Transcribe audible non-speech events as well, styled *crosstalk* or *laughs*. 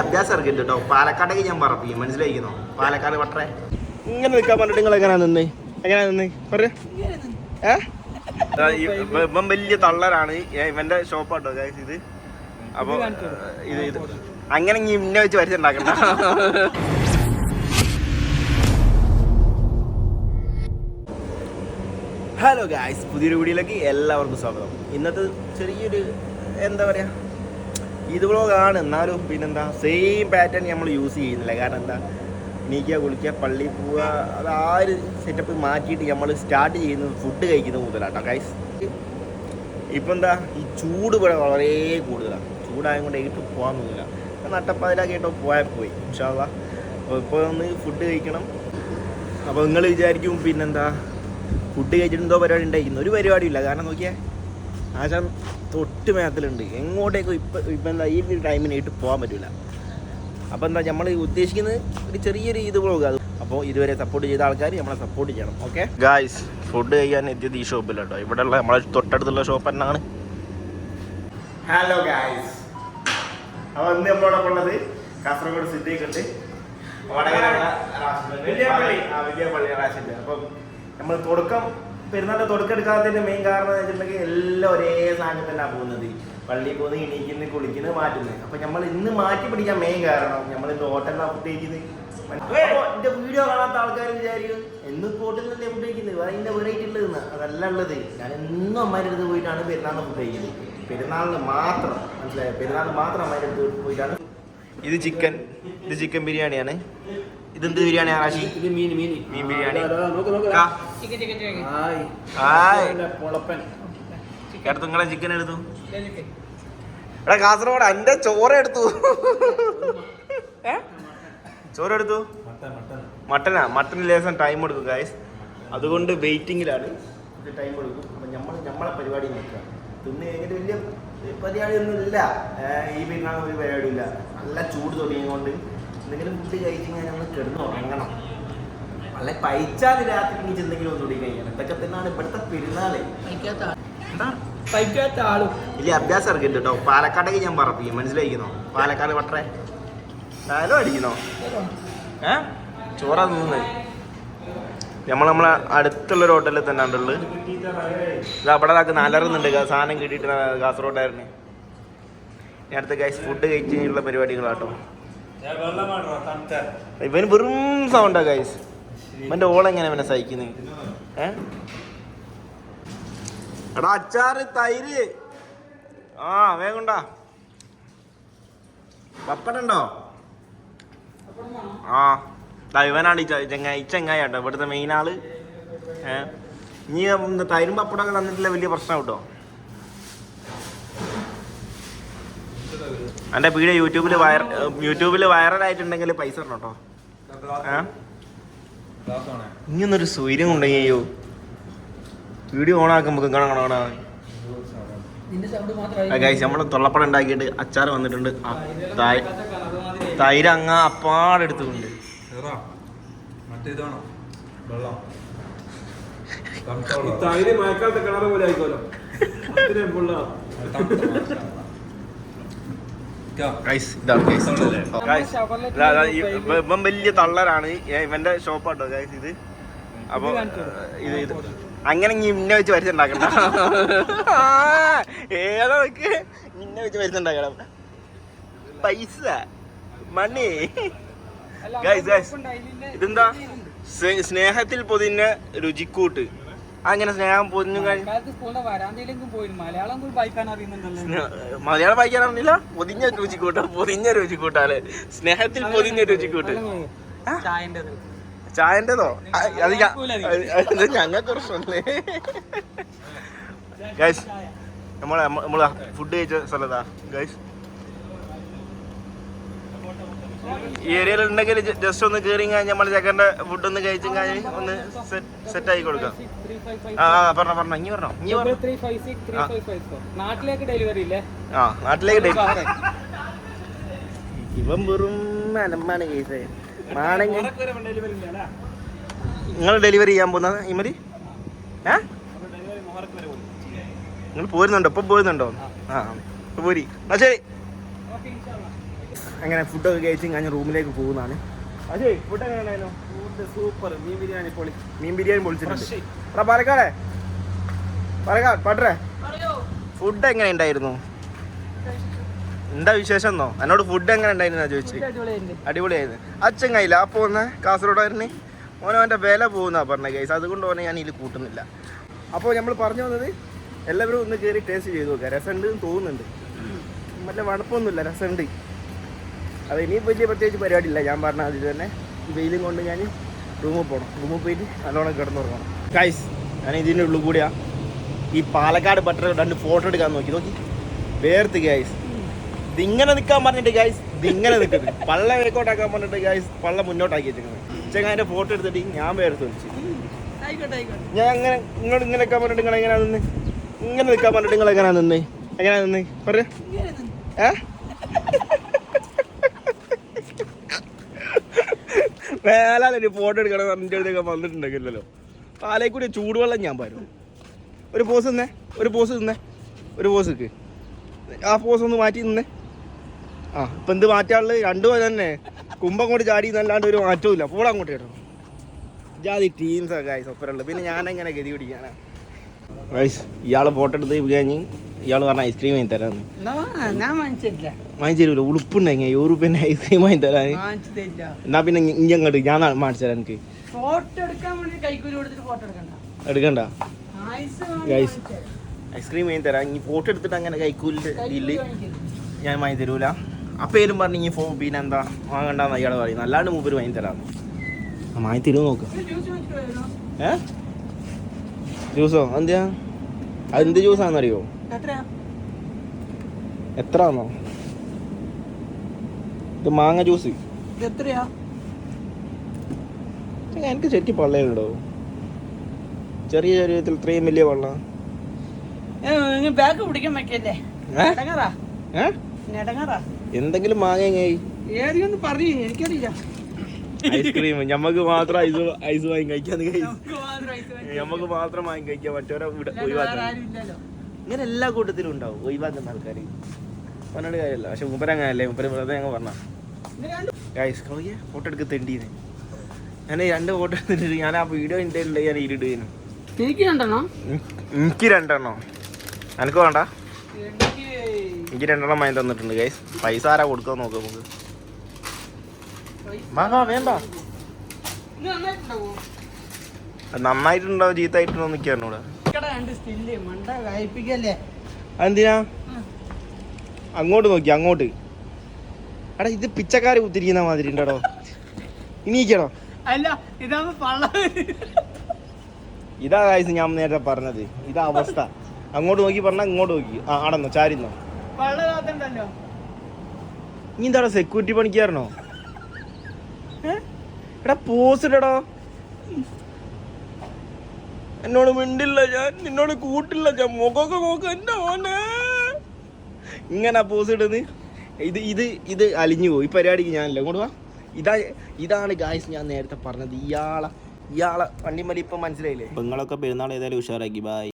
അഭ്യാസം ഇറക്കിട്ട് കേട്ടോ പാലക്കാടേക്ക് ഞാൻ പറപ്പിക്കും പാലക്കാട് ഇങ്ങനെ നിൽക്കാൻ പറഞ്ഞിട്ട് നിങ്ങൾ എങ്ങനെയാ നിന്ന്? എങ്ങനെയാ നിന്ന്? പറ ഇവൻ വലിയ തള്ളരാണ്. ഇവന്റെ ഷോപ്പാട്ടോ ഇത്. അപ്പൊ ഇത് ഇത്. അങ്ങനെ ഇനി ഇന്നെ വെച്ച് വരച്ചുണ്ടാക്കണ്ട ഹലോ ഗായ്സ് പുതിയൊരു വീഡിയോയിലേക്ക് എല്ലാവർക്കും സ്വാഗതം. ഇന്നത്തെ ചെറിയൊരു എന്താ പറയാ ഇത് വ്ളോഗാണ് എന്നാലും പിന്നെന്താ സെയിം പാറ്റേൺ നമ്മൾ യൂസ് ചെയ്യുന്നില്ല. കാരണം എന്താ നീക്കുക കുളിക്കുക പള്ളി പോവുക അത് ആ ഒരു സെറ്റപ്പ് മാറ്റിയിട്ട് നമ്മൾ സ്റ്റാർട്ട് ചെയ്യുന്നത് ഫുഡ് കഴിക്കുന്നത് മുതലാട്ടോ ഗൈസ് ഇപ്പം എന്താ ഈ ചൂട് ഇവിടെ വളരെ കൂടുതലാണ് ചൂടായതുകൊണ്ട് എങ്ങോട്ട് പോകാൻ തോന്നില്ല. നട്ടപ്പതിലാക്കിയിട്ടോ പോയാൽ പോയി ഇൻഷാല്ല അപ്പോൾ ഇപ്പോൾ ഒന്ന് ഫുഡ് കഴിക്കണം. അപ്പോൾ നിങ്ങൾ വിചാരിക്കും പിന്നെന്താ ഫുഡ് കഴിച്ചിട്ട് എന്തോ പരിപാടി ഉണ്ടായിരിക്കുന്നു. ഒരു പരിപാടിയില്ല. കാരണം നോക്കിയേ ആശാൻ തൊട്ട് മേത്തിലുണ്ട്. എങ്ങോട്ടേക്കും ഇപ്പം ഇപ്പം എന്താ ഈ ഒരു ടൈമിനായിട്ട് പോകാൻ പറ്റില്ല അപ്പോൾ എന്താ നമ്മൾ ഉദ്ദേശിക്കുന്നത് ഒരു ചെറിയൊരു ഇത് വ്ളോഗ് അത്. അപ്പോൾ ഇതുവരെ സപ്പോർട്ട് ചെയ്ത ആൾക്കാർ നമ്മളെ സപ്പോർട്ട് ചെയ്യണം ഓക്കെ ഗായ്സ് ഫുഡ് കഴിക്കാൻ എത്തിയത് ഈ ഷോപ്പിൽ കേട്ടോ ഇവിടെയുള്ള നമ്മളെ തൊട്ടടുത്തുള്ള ഷോപ്പ് തന്നെയാണ് ഹലോ ഗായ്സ് അപ്പോൾ ഇന്ന് നമ്മളോടൊപ്പം ഉള്ളത് കാസർഗോഡ് സിറ്റിയൊക്കെ ഉണ്ട് വടകര. വലിയ പള്ളി. ആ, വലിയ പള്ളി റാഷിദ്. അപ്പം നമ്മൾ തുടക്കം പെരുന്നാളിന്റെ തുടക്കം എടുക്കാത്തതിന്റെ മെയിൻ കാരണം എന്ന് വെച്ചിട്ടുണ്ടെങ്കിൽ എല്ലാം ഒരേ സാധനം തന്നെ പോകുന്നത്. പള്ളിയിൽ പോകുന്നത് ഇണീക്കുന്നത് കുളിക്കുന്നത് മാറ്റുന്നത്. അപ്പൊ നമ്മൾ ഇന്ന് മാറ്റി പിടിക്കാൻ മെയിൻ കാരണം നമ്മൾ ഇന്ന് ഹോട്ടലിലാണ് ഫുഡ് കഴിക്കുന്നത്. എന്റെ വീഡിയോ കാണാത്ത ആൾക്കാർ വിചാരിക്കും എന്ന് ഹോട്ടലിൽ തന്നെ ഫുഡ് കഴിക്കുന്നത്? അതിന്റെ വെറൈറ്റി ഉള്ളതെന്ന് അതല്ല ഉള്ളത്. ഞാൻ എന്നും അമ്മയുടെ അടുത്ത് പോയിട്ടാണ് പെരുന്നാളിന് ഫുഡ് കഴിക്കുന്നത്. പെരുന്നാളിന് മാത്രം മനസ്സിലായോ? പെരുന്നാളിന് മാത്രം അമ്മയുടെ അടുത്ത് പോയിട്ടാണ്. ഇത് ചിക്കൻ ഇത് ചിക്കൻ ബിരിയാണിയാണ്. ഇതെന്ത് ബിരിയാണി ആറാശി ഇത് മീൻ മീൻ. മീൻ ബിരിയാണി. എടുത്തു നിങ്ങളെ ചിക്കൻ എടുത്തു. എടാ കാസർഗോഡ് എന്റെ ചോറ് എടുത്തു. ഏ? ചോറ് എടുത്തു. മട്ടനാ മട്ടൻ. മട്ടനാ മട്ടന് ലേസം ടൈം എടുക്കും ഗായ്സ് അതുകൊണ്ട് വെയിറ്റിങ്ങിലാണ് ഇത് ടൈം എടുക്കും. അപ്പം നമ്മൾ നമ്മളെ പരിപാടി നോക്കുക. തിന്ന് കഴിഞ്ഞിട്ട് വലിയ പരിപാടിയൊന്നും ഇല്ല ഈ പെരുന്നാൾ ഒരു പരിപാടി ഇല്ല നല്ല ചൂട് തുടങ്ങിയതുകൊണ്ട് എന്തെങ്കിലും ഫുഡ് കഴിച്ച് ഞങ്ങൾ കിടന്ന് ഉറങ്ങണം. നല്ല പൈച്ചാൽ രാത്രി എനിക്ക് എന്തെങ്കിലും ഒന്ന് കൂടി കഴിക്കണം ഇതൊക്കെ തന്നെയാണ് ഇവിടുത്തെ പെരുന്നാൾ. എന്താ? പൈക്കാത്ത ആളും. ഇല്ല അഭ്യാസം ഇറക്കിട്ട് കേട്ടോ. പാലക്കാടേക്ക് ഞാൻ പറപ്പിക്കും. മനസ്സിലായിരിക്കുന്നു പാലക്കാട് പട്ടറെ ഡയലോ അടിക്കുന്നോ? ഏ? ചോറാ നിന്ന് നമ്മൾ നമ്മളെ അടുത്തുള്ള ഒരു ഹോട്ടലിൽ തന്നെ ഉണ്ടുള്ളത് ഇത് അവിടെ നാക്ക് നലറുന്നുണ്ട്. സാധനം കിട്ടിയിട്ട് കാസർഗോഡായിരുന്നു ഞാൻ അടുത്ത ഗൈസ് ഫുഡ് കഴിച്ചുള്ള പരിപാടികളാട്ടോ ഇവന് വെറും സൗണ്ടാ ഗൈസ് ഇവന്റെ ഓളെങ്ങനെ ഇവനെ സഹിക്കുന്നത് ഏ? എടാ അച്ചാറ് തൈര്. ആ വേഗണ്ടാ പപ്പടുണ്ടോ ആ. ഇവനാണ് ചെങ്ങായി ചെങ്ങായി കേട്ടോ ഇവിടുത്തെ മെയിൻ ആൾ. ഏ? ഇനി തൈരും പപ്പടമൊക്കെ തന്നിട്ടില്ല വലിയ പ്രശ്നം കേട്ടോ എന്റെ വീഡിയോ യൂട്യൂബിൽ വയർ യൂട്യൂബിൽ വൈറലായിട്ടുണ്ടെങ്കിൽ പൈസ തരണം കേട്ടോ ഇങ്ങനൊരു സൂര്യം ഉണ്ടെങ്കിൽ അയ്യോ. വീഡിയോ ഓൺ കാണാൻ കാണാൻ മാത്രമായി. ഗൈസ് നമ്മൾ തൊള്ളപ്പടം ഉണ്ടാക്കിയിട്ട് അച്ചാർ വന്നിട്ടുണ്ട്. ആ, തൈ- തൈര് അങ്ങ അപ്പാടെടുത്തുണ്ട് മറ്റേതാണോ വെള്ളം. ഈ തൈര് മഴക്കാലത്തെ കിണറ് പോലെ ആയിക്കോലോ അത്രയും പുള്ള ഗൈസ് ഇതാണ് ഗൈസ് തള്ളല്ലേ? ഗൈസ് ഇതാ, ഇതാ, ഈ- ഇവ- ഇവൻ വലിയ തള്ളരാണ് ഇവന്റെ ഷോപ്പാട്ടോ ഗൈസ് ഇത്. അപ്പൊ ഇത് ഇത് അങ്ങനെ ഇനി ഇന്നെ വെച്ച് വരച്ചുണ്ടാക്കണ്ട *laughs* ഏതാ ഇന്നെ നിന്നെ വെച്ച് വരച്ചുണ്ടാക്കണം പൈസ മണി ഗൈസ് ഗൈസ് ഇതെന്താ? സ്നേഹത്തിൽ പൊതിഞ്ഞ രുചിക്കൂട്ട്. അങ്ങനെ സ്നേഹം പൊന്നും കഴിഞ്ഞ മലയാളം വായിക്കാൻ അറിയില്ല മലയാളം രുചി അറിഞ്ഞില്ല? പൊതിഞ്ഞ രുചി പൊതിഞ്ഞ രുചിക്കൂട്ടാൽ സ്നേഹത്തിൽ പൊതിഞ്ഞ രുചിക്കൂട്ട്. കൂട്ട് ചായന്റെതോ. അത് ഞങ്ങൾക്ക് പ്രശ്നമല്ലേ? ഗൈസ് നമ്മളെ നമ്മൾ ഫുഡ് കഴിച്ച സ്ഥലത്താ. ഗൈസ് ഈ ഏരിയയിൽ ഉണ്ടെങ്കിൽ ജസ്റ്റ് ഒന്ന് കയറി കഴിഞ്ഞാൽ നമ്മൾ ചെക്കന്റെ ഫുഡ് ഒന്ന് കഴിച്ചു കഴിഞ്ഞാൽ ഒന്ന് സെറ്റ് ആയി കൊടുക്കാം. ആ പറഞ്ഞോ പറഞ്ഞോ ഇനി പറഞ്ഞോ. ഇനി പറഞ്ഞോ. Three five six three five five four നാട്ടിലേക്ക് ഡെലിവറി ഇല്ലേ? ആ നാട്ടിലേക്ക് ഡേ- ഇവൻ വെറും അലമ്പാണ് കേസ്. ആണെങ്കിൽ നിങ്ങൾ ഡെലിവറി ചെയ്യാൻ പോകുന്ന ഇമരി? ഏ? നിങ്ങൾ പോരുന്നുണ്ടോ? ഇപ്പൊ പോരുന്നുണ്ടോ? ആ പോരി. ആ ശരി. അങ്ങനെ ഫുഡൊക്കെ കഴിച്ച് ഞാൻ റൂമിലേക്ക് പോകുന്നതാണ്. അതെ ഫുഡ് ഫുഡ് സൂപ്പർ മീൻ ബിരിയാണി പൊളി. മീൻ ബിരിയാണി പൊളിച്ചിട്ടുണ്ട്. എടാ പാലക്കാടേ പാലക്കാട് പട്ടറേ ഫുഡ് എങ്ങനെ ഉണ്ടായിരുന്നു? എന്താ വിശേഷം എന്നോ എന്നോട് ഫുഡ് എങ്ങനെ ഉണ്ടായിരുന്നു ചോദിച്ചു. അടിപൊളിയായിരുന്നു. അച്ഛൻ കയ്യില്ല ആ പോകുന്ന കാസർഗോഡായിരുന്നു ഓന അവന്റെ വില പോകുന്ന പറഞ്ഞ കേസ് അതുകൊണ്ട് ഓനെ ഞാൻ ഇതിൽ കൂട്ടുന്നില്ല. അപ്പോൾ നമ്മൾ പറഞ്ഞു വന്നത് എല്ലാവരും ഒന്ന് കയറി ടേസ്റ്റ് ചെയ്ത് നോക്കുക രസമുണ്ട് തോന്നുന്നുണ്ട്. മറ്റേ വണപ്പൊന്നുമില്ല രസമുണ്ട്. അത് ഇനി വലിയ പ്രത്യേകിച്ച് പരിപാടിയില്ല. ഞാൻ പറഞ്ഞ അതിൽ തന്നെ വെയിലും കൊണ്ട് ഞാൻ റൂമിൽ പോകണം റൂമിൽ പോയിട്ട് നല്ലോണം കിടന്നുറങ്ങണം. കൈസ് ഞാൻ ഇതിന്റെ ഉള്ളിൽ കൂടിയാ. ഈ പാലക്കാട് ബട്ടർ രണ്ട് ഫോട്ടോ എടുക്കാൻ നോക്കി. നോക്കി. വേർത്ത് ഗൈസ് ഇതിങ്ങനെ നിൽക്കാൻ പറഞ്ഞിട്ട് ഗൈസ് ഇതിങ്ങനെ നിൽക്കുന്നത് പള്ള വേക്കോട്ടാക്കാൻ പറഞ്ഞിട്ട് ഗൈസ് പള്ള മുന്നോട്ടാക്കി വെച്ചിരിക്കുന്നത് ചെങ്ങാന്റെ ഫോട്ടോ എടുത്തിട്ട് ഞാൻ വേർത്ത് വിളിച്ചു ഞാൻ അങ്ങനെ നിങ്ങൾ ഇങ്ങനെ നിൽക്കാൻ പറഞ്ഞിട്ട് നിങ്ങൾ എങ്ങനെയാ നിന്ന്? ഇങ്ങനെ നിൽക്കാൻ പറഞ്ഞിട്ട് നിങ്ങൾ എങ്ങനെയാ നിന്ന്? എങ്ങനെയാ നിന്ന്? പറയാ. ഏ? മേലാലൊരു ഫോട്ടോ എടുക്കണം എന്റെ അടുത്തൊക്കെ വന്നിട്ടുണ്ടെങ്കിലല്ലോ. കൂടി ചൂടുവെള്ളം ഞാൻ പാരും. ഒരു പോസ് നിന്നേ ഒരു പോസ് നിന്നേ ഒരു പോസ് നിൽക്ക് ആ പോസ് ഒന്ന് മാറ്റി നിന്നേ. ആ ഇപ്പം എന്ത് മാറ്റാനുള്ളത്? രണ്ടു പോലെ തന്നെ. കുമ്പം കൊണ്ട് ചാടി എന്നല്ലാണ്ട് ഒരു മാറ്റവും ഇല്ല. പോടാ അങ്ങോട്ട് കേട്ടോ. ജാതി ടീംസ് ഒക്കെ ആയി സൊപ്പരുള്ളൂ പിന്നെ ഞാൻ എങ്ങനെ ഗതി പിടിക്കാനാ? ഇയാൾ ഫോട്ടോ എടുത്ത് കഴിഞ്ഞ് ഇയാൾ പറഞ്ഞ ഐസ്ക്രീം വാങ്ങി തരാന്ന് വാങ്ങിച്ചു തരൂല ഉളുപ്പുണ്ടെങ്കിൽ യൂറോപ്യൻ ഐസ്ക്രീം വാങ്ങി തരാൻ എന്നാ പിന്നെ ഇഞ്ചി അങ്ങോട്ട് ഞാൻ മാണിച്ചു തരാം എനിക്ക്. എടുക്കണ്ട. ഐസ്ക്രീം വാങ്ങി തരാം ഇനി ഫോട്ടോ എടുത്തിട്ട് അങ്ങനെ കൈക്കൂലിന്റെ ഞാൻ വാങ്ങി തരൂല ആ പേരും പറഞ്ഞ് ഇനി ഫോ പിന്നെ എന്താ? വാങ്ങണ്ടെന്ന് അയാൾ പറയുന്നത് അല്ലാണ്ട് മൂപ്പര് വാങ്ങി തരാം വാങ്ങി തരുമോ നോക്ക് ഏ? ജ്യൂസോ എന്തിയാ അതെന്ത് ജ്യൂസാണെന്നറിയോ? എത്ര ആണോ ഇത് മാങ്ങ ജ്യൂസ്. എത്രയാ? എനിക്ക് ചെറ്റി പള്ളയുണ്ടോ? ചെറിയ ശരീരത്തിൽ ഇത്രയും വലിയ പള്ള. ബാഗ് പിടിക്കാൻ വെക്കല്ലേ? എന്തെങ്കിലും മാങ്ങയായി എനിക്കറിയില്ല. ഐസ്ക്രീം ഞമ്മക്ക് മാത്രം ഐസ് ഐസ് വാങ്ങി കഴിക്കാന്ന് കഴിയും. നമുക്ക് മാത്രം വാങ്ങി കഴിക്കാൻ പറ്റോ കഴിക്കാം മറ്റവരെ ഇല്ലല്ലോ. ഇങ്ങനെ എല്ലാ കൂട്ടത്തിലും ഉണ്ടാവും ഒഴിവാക്കുന്ന ആൾക്കാർ പറഞ്ഞിട്ട് കാര്യമല്ല. പക്ഷെ മുപ്പര അങ്ങനല്ലേ മുപ്പര വെറുതെ ഞങ്ങൾ പറഞ്ഞ ഗൈസ് കളിയെ ഫോട്ടോ എടുക്ക തെണ്ടീന് ഞാൻ രണ്ട് ഫോട്ടോ എടുത്തിട്ട് ഞാൻ ആ വീഡിയോ എന്റെ ഞാൻ ഇരുടുകയും എനിക്ക് രണ്ടെണ്ണോ. എനിക്ക് രണ്ടെണ്ണോ. എനിക്ക് വേണ്ട? എനിക്ക് രണ്ടെണ്ണം വാങ്ങി തന്നിട്ടുണ്ട് ഗൈസ് പൈസ ആരാ കൊടുക്കാൻ നോക്ക് നമുക്ക്. വേണ്ട. നന്നായിട്ടുണ്ടാവും ചീത്തായിട്ടുണ്ടോ നിൽക്കാണ് ഇവിടെ എന്തിനാ അതെന്തിനാ? അങ്ങോട്ട് നോക്കി അങ്ങോട്ട്. എടാ ഇത് പിച്ചക്കാര് കുത്തിരിക്കുന്ന മാതിരി ഉണ്ടോ ഇനിക്കണോ അല്ല ഇതാ ഇതാ കാഴ്ച ഞാൻ നേരത്തെ പറഞ്ഞത്. ഇതാ അവസ്ഥ. അങ്ങോട്ട് നോക്കി പറഞ്ഞാൽ ഇങ്ങോട്ട് നോക്കി. ആ ആടന്നോ ചാരിന്നോ നീ എന്താടാ സെക്യൂരിറ്റി പണിക്കാരനോ? എടാ പോസ് ഇടടാ. എന്നോട് മിണ്ടില്ല ഞാൻ നിന്നോട് കൂട്ടില്ല ഞാൻ. മുഖമൊക്കെ നോക്ക എന്റെ മോനെ. ഇങ്ങനെ പോസ് ഇടുന്നത് ഇത് ഇത് ഇത് അലിഞ്ഞു പോയി. പരിപാടിക്ക് ഞാനല്ല. ഇങ്ങോട്ട് വാ. ഇതാ ഇതാണ് ഗായ്സ് ഞാൻ നേരത്തെ പറഞ്ഞത്. ഇയാളെ ഇയാളെ വണ്ടിമലി ഇപ്പം മനസ്സിലായില്ലേ? പെങ്ങളൊക്കെ പെരുന്നാൾ ഏതായാലും ഉഷാറാക്കി. ബായ്